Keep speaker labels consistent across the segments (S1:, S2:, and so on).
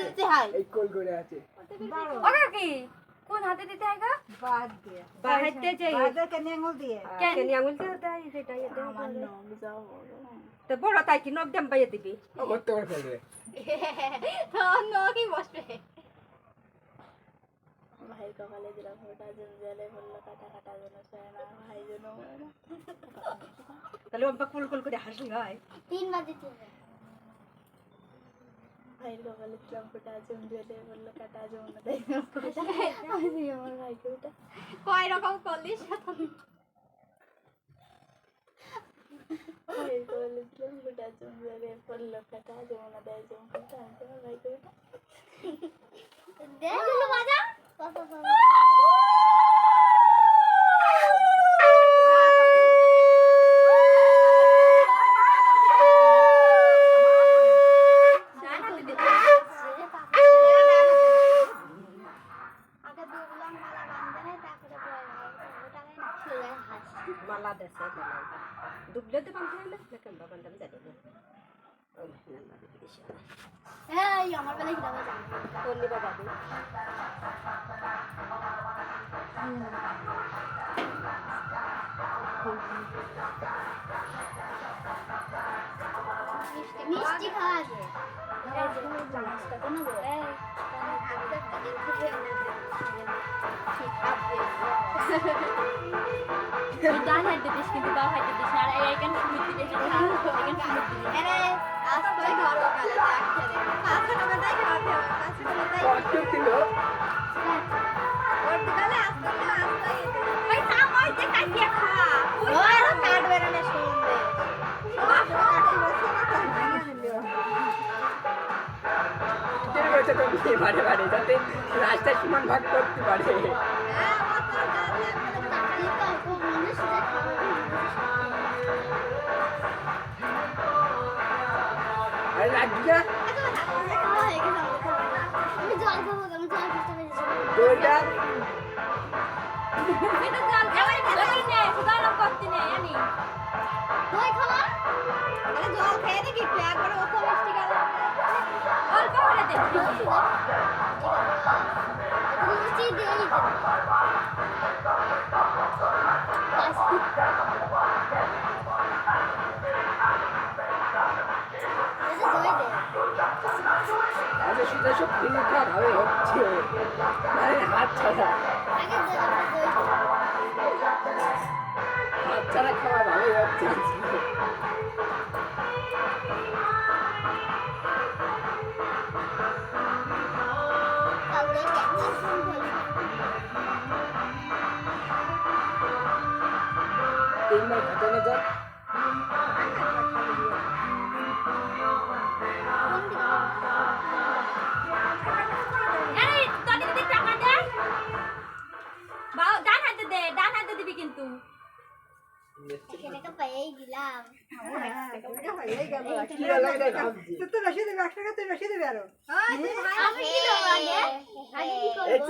S1: দিতে হয়।
S2: এই কোল করে আছে।
S3: ওকে কি? কোন হাতে দিতে হয় গো?
S4: বাদ দিয়ে।
S3: বাহাইতে চাই
S4: বাদে কেন আঙুল দিয়ে।
S3: কেন আঙুল দিয়ে দেয় সেটা
S1: আমার নখ যাও বড়
S3: তো বড় তাই কি নখ দাম পাইয়ে দিবি?
S2: করতে পারে ফেলবে
S1: তোর নখই বসবে। ভাই কপালে দিলাম ওটা জন বলল কাটা কাটা যেন চায় না ভাই যেন
S3: তাহলে অম্পা কুল কুল করে হাসি হয়।
S1: তিন বাজে তিন ভাইয়ের কপালে ওটা জন জলে বলল কাটা যেন না তাই আমি আমার ভাইকে ওটা কয় রকম করলিস ভাইয়ের কপালে দিলাম ওটা জন বলল কাটা যেন না দেয় যেমন আমি আমার ভাইকে ওটা দে বাজা
S3: তো বান্ধে হলে কেন বান্ধে আমি
S1: আমার বেলায় কিনা বাজা
S3: করলি বাবা দি
S1: মিষ্টি খাওয়া যায় কোনো
S5: ডান হাতে দিস কিন্তু বাম হাতে দিস আর এখানে সুমিত
S2: তো বিয়ে বাড়ে বাড়ে যাতে রাস্তা সমান ভাগ করতে পারে। আরে লাগিয়া সেটা সব পরীক্ষা ভাবে হচ্ছে আরে, হাত ছাড়া। হাত ছাড়া খাওয়া ভাবে হচ্ছে। তিনবার ঘাটানো যাক। কি লাগে রে ভাবছি
S4: তুই তো বেশি দেবে এক টাকা তুই বেশি দেবে আরও।
S1: আমি কি দেবো আগে? আগে? কি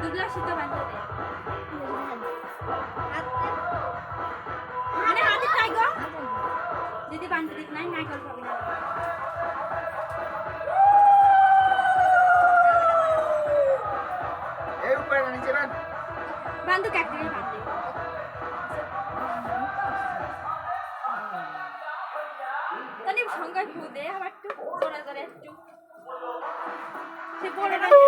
S5: দুগলা সুতো বান্ধে দে মানে হাতে চাই গো। যদি বান্ধে দিত নাই নাই কল পাবি না
S2: এই উপরে নিচে বান
S5: বান্ধু কাটতে সে বড় না ওই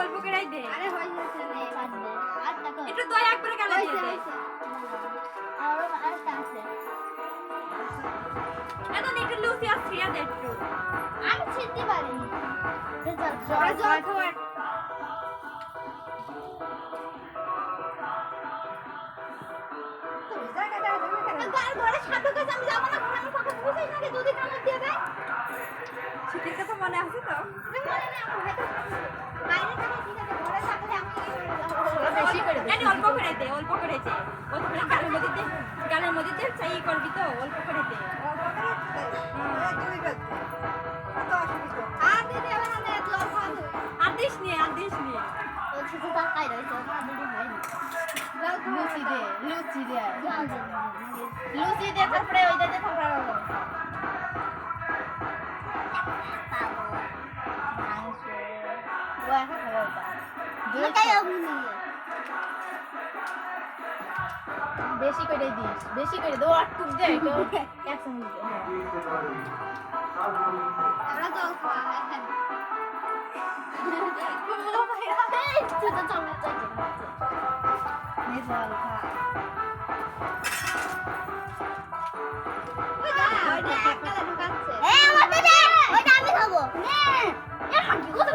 S5: অল্প অল্প দে।
S1: আরে হয়ে গেছে রে পাঁচটে আর টাকা
S5: একটু দয়া করে গেল দিয়ে দে।
S1: আরও আছে।
S5: একটু লুচি আর ছিঁড়া দে একটু।
S1: আমি ছিনতে পারিনি। জল জল খাওয়ার। ঘরে সাধু কাছে আমি যাব না। ঘরে আমি ফাঁকা বসে থাকে দুদিন আমার দিয়ে দেয়
S5: শীতের কথা মনে আছে তো
S1: মনে নেই আমার হয়তো বাইরে থাকে ঠিক আছে ঘরে থাকলে আমি বেশি করে
S5: জানি অল্প করে দে অল্প করে দে অল্প করে গালের মধ্যে দে দে চাই করবি তো অল্প করে দে।
S1: আর দিদি আবার না এত অল্প
S5: আর দিস নি আর দিস নি।
S1: ও ছোট টাকাই রয়েছে আমার দিদি হয়নি। লুচি দে লুচি দে। লুচি দে তারপরে ওইটা দে তারপরে। মাংস। ও এখন খাবার বেশি করে দিস বেশি করে দেবো আর টুক দেয় তো একসঙ্গে আমি খাব। না হাঁটি কত